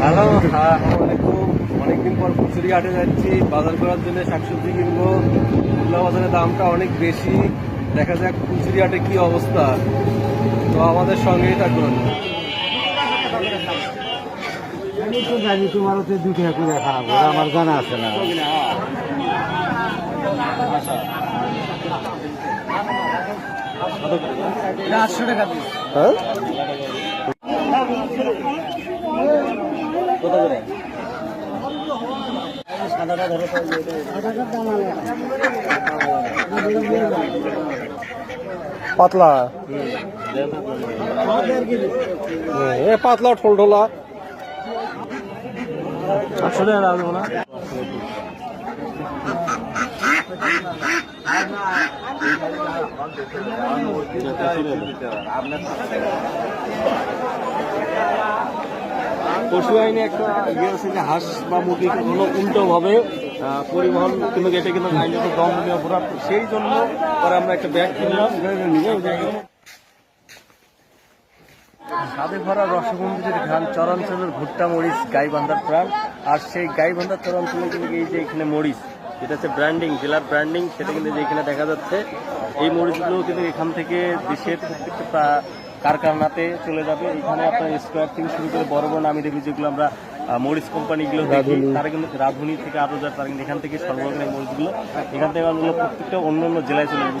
Hello হ্যাঁ আসসালামাইকুম অনেকদিন পর হাটে যাচ্ছি বাজার করার জন্য শাকসবজি কিনবো। খুলনা বাজারের দামটা অনেক বেশি। দেখা যাক হাটে কি অবস্থা। তো আমাদের সঙ্গেই থাকুন। আমি তো জানি তোমার হচ্ছে দুটো করে খারাপ আমার জানা আছে না। আটশো টাকা দিস হ্যাঁ সাদাটা ধরো পাতলা। এ পাতলা ঠোল ঠোলা। দাম না? পশু আইনে একটা ইয়ে আছে যে হাঁস বা মুরগি কোনো উল্টো ভাবে পরিবহন কিন্তু এটা কিন্তু আইনত দণ্ডনীয় অপরাধ সেই জন্য পরে আমরা একটা ব্যাগ কিনলাম স্বাদে ভরা ঘ্রাণ চরাঞ্চলের ভুট্টা মরিচ গাইবান্ধার প্রাণ, আর সেই গাইবান্ধার চরাঞ্চলে কিন্তু এই যে এখানে মরিচ যেটা হচ্ছে ব্র্যান্ডিং জেলার ব্র্যান্ডিং সেটা কিন্তু যে এখানে দেখা যাচ্ছে। এই মরিচগুলো কিন্তু এখান থেকে দেশের প্রত্যেকটা প্রা- কারখানাতে চলে যাবে। এখানে আপনার স্কোয়ার থেকে শুরু করে বড় বড় নামি দেবী যেগুলো আমরা মরিচ কোম্পানিগুলো দেখি তারা কিন্তু রাধুনি থেকে আরও যায় তারা কিন্তু এখান থেকে সর্বগ্রাম মরিচগুলো এখান থেকে আমরা প্রত্যেকটা অন্য অন্য জেলায় চলে যাবে।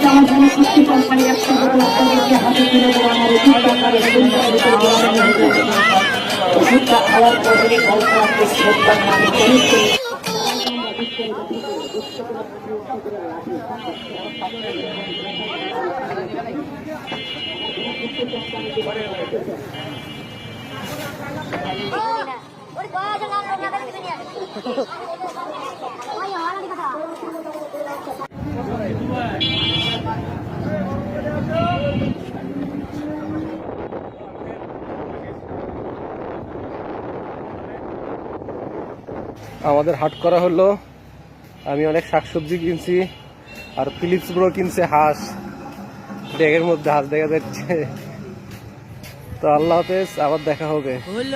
তো আমার জনশক্তি কোম্পানি একশো আপনাদেরকে হাতে তুলে দেবো আমার ওষুধটা খাবে ওষুধটা খাওয়ার পরে গল্প আপনি শ্রদ্ধার মানে কমিট আমাদের হাট করা হলো। আমি অনেক শাকসবজি কিনছি আর ফিলিপস ব্রো কিনছে হাঁস। ব্যাগের মধ্যে হাঁস দেখা যাচ্ছে। তো আল্লাহ হাফেজ, আবার দেখা হবে।